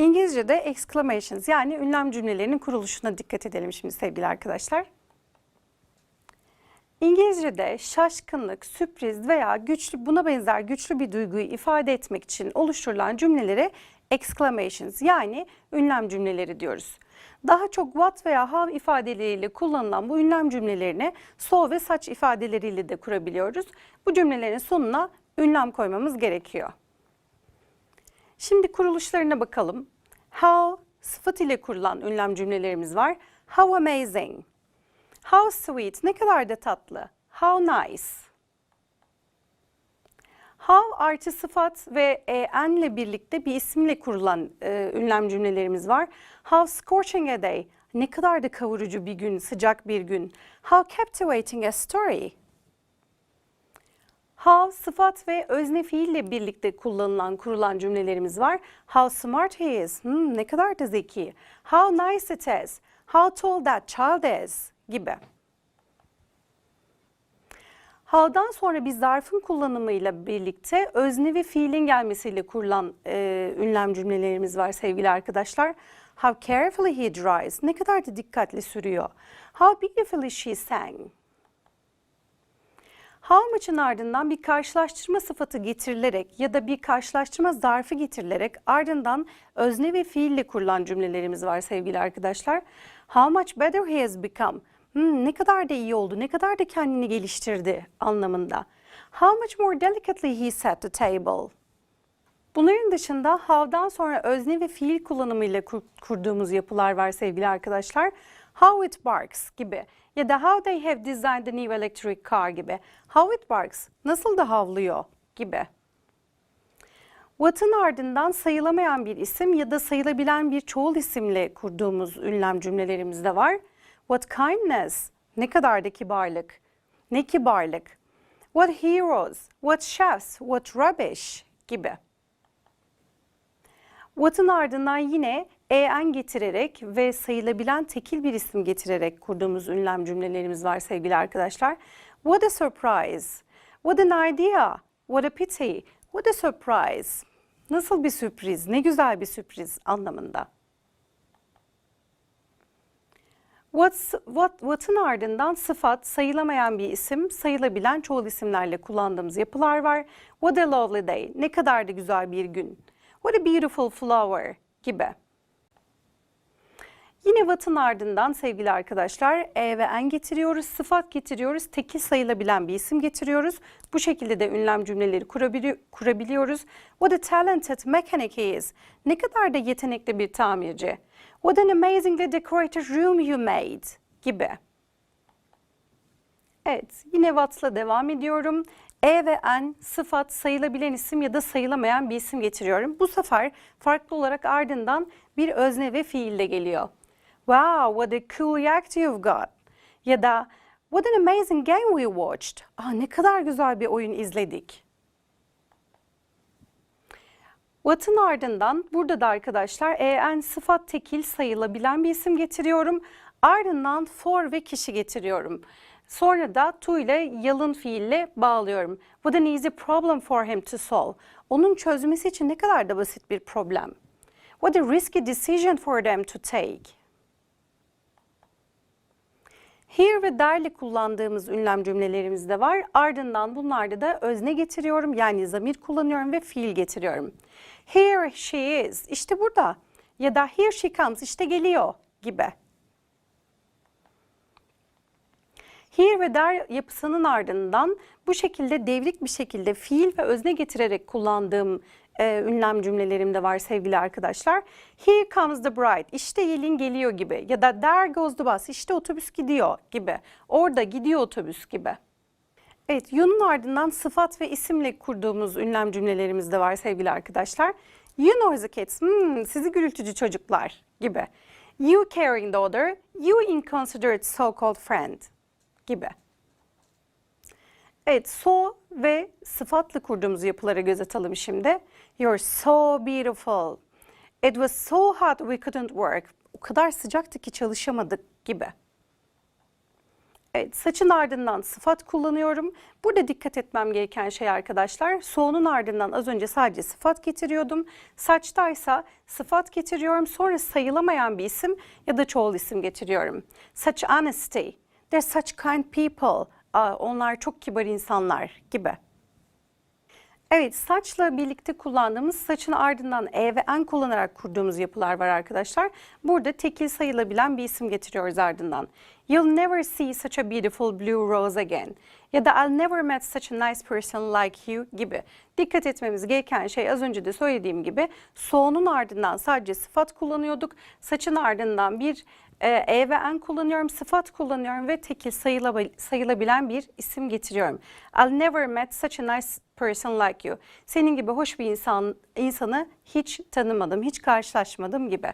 İngilizce'de exclamations yani ünlem cümlelerinin kuruluşuna dikkat edelim şimdi sevgili arkadaşlar. İngilizce'de şaşkınlık, sürpriz veya güçlü buna benzer güçlü bir duyguyu ifade etmek için oluşturulan cümlelere exclamations yani ünlem cümleleri diyoruz. Daha çok what veya how ifadeleriyle kullanılan bu ünlem cümlelerini so ve such ifadeleriyle de kurabiliyoruz. Bu cümlelerin sonuna ünlem koymamız gerekiyor. Şimdi kuruluşlarına bakalım. How sıfat ile kurulan ünlem cümlelerimiz var. How amazing. How sweet. Ne kadar da tatlı. How nice. How artı sıfat ve en ile birlikte bir isimle kurulan e, ünlem cümlelerimiz var. How scorching a day. Ne kadar da kavurucu bir gün, sıcak bir gün. How captivating a story. How sıfat ve özne fiille birlikte kullanılan, kurulan cümlelerimiz var. How smart he is. Hmm, ne kadar da zeki. How nice it is. How tall that child is gibi. How'dan sonra bir zarfın kullanımıyla birlikte özne ve fiilin gelmesiyle kurulan e, ünlem cümlelerimiz var sevgili arkadaşlar. How carefully he drives. Ne kadar da dikkatli sürüyor. How beautifully she sang. How much'ın ardından bir karşılaştırma sıfatı getirilerek ya da bir karşılaştırma zarfı getirilerek ardından özne ve fiille kurulan cümlelerimiz var sevgili arkadaşlar. How much better he has become. Hmm, ne kadar da iyi oldu, ne kadar da kendini geliştirdi anlamında. How much more delicately he set the table. Bunların dışında how'dan sonra özne ve fiil kullanımıyla kur- kurduğumuz yapılar var sevgili arkadaşlar. How it barks gibi ya da how they have designed the new electric car gibi. How it barks, nasıl da havlıyor gibi. What'ın ardından sayılamayan bir isim ya da sayılabilen bir çoğul isimle kurduğumuz ünlem cümlelerimiz de var. What kindness, ne kadar da kibarlık, ne kibarlık. What heroes, what chefs, what rubbish gibi. What'ın ardından yine en getirerek ve sayılabilen tekil bir isim getirerek kurduğumuz ünlem cümlelerimiz var sevgili arkadaşlar. What a surprise. What an idea. What a pity. What a surprise. Nasıl bir sürpriz, ne güzel bir sürpriz anlamında. What's, what, what'ın ardından sıfat, sayılamayan bir isim, sayılabilen çoğul isimlerle kullandığımız yapılar var. What a lovely day, ne kadar da güzel bir gün. What a beautiful flower gibi. Yine what'ın ardından sevgili arkadaşlar e ve en getiriyoruz, sıfat getiriyoruz, tekil sayılabilen bir isim getiriyoruz. Bu şekilde de ünlem cümleleri kurabili kurabiliyoruz. What a talented mechanic he is. Ne kadar da yetenekli bir tamirci. What an amazingly decorated room you made gibi. Evet, yine what'la devam ediyorum. E ve en sıfat sayılabilen isim ya da sayılamayan bir isim getiriyorum. Bu sefer farklı olarak ardından bir özne ve fiille geliyor. Wow, what a cool yacht you've got. Ya da what an amazing game we watched. Ah, ne kadar güzel bir oyun izledik. What'ın ardından burada da arkadaşlar en sıfat tekil sayılabilen bir isim getiriyorum. Ardından for ve kişi getiriyorum. Sonra da to ile yalın fiille bağlıyorum. What an easy problem for him to solve. Onun çözmesi için ne kadar da basit bir problem. What a risky decision for them to take. Here ve there'le kullandığımız ünlem cümlelerimiz de var. Ardından bunlarda da özne getiriyorum yani zamir kullanıyorum ve fiil getiriyorum. Here she is, işte burada ya da here she comes, işte geliyor gibi. Here ve there yapısının ardından bu şekilde devrik bir şekilde fiil ve özne getirerek kullandığım e, ünlem cümlelerim de var sevgili arkadaşlar. Here comes the bride, işte gelin geliyor gibi ya da there goes the bus, işte otobüs gidiyor gibi. Orada gidiyor otobüs gibi. Evet, you'nun ardından sıfat ve isimle kurduğumuz ünlem cümlelerimiz de var sevgili arkadaşlar. You noisy kids, hmm, sizi gürültücü çocuklar gibi. You caring daughter, you inconsiderate so-called friend gibi. Evet, so ve sıfatla kurduğumuz yapılara göz atalım şimdi. You're so beautiful. It was so hot we couldn't work. O kadar sıcaktı ki çalışamadık gibi. Evet, saçın ardından sıfat kullanıyorum. Burada dikkat etmem gereken şey arkadaşlar, soğunun ardından az önce sadece sıfat getiriyordum. Saçtaysa sıfat getiriyorum, sonra sayılamayan bir isim ya da çoğul isim getiriyorum. Such honesty, they're such kind people, Aa, onlar çok kibar insanlar gibi. Evet, saçla birlikte kullandığımız saçın ardından e ve en kullanarak kurduğumuz yapılar var arkadaşlar. Burada tekil sayılabilen bir isim getiriyoruz ardından. You'll never see such a beautiful blue rose again. Ya da I'll never met such a nice person like you gibi. Dikkat etmemiz gereken şey az önce de söylediğim gibi soğunun ardından sadece sıfat kullanıyorduk. Saçın ardından bir e, e ve en kullanıyorum, sıfat kullanıyorum ve tekil sayılabil- sayılabilen bir isim getiriyorum. I'll never met such a nice person like you. Senin gibi hoş bir insan insanı hiç tanımadım, hiç karşılaşmadım gibi.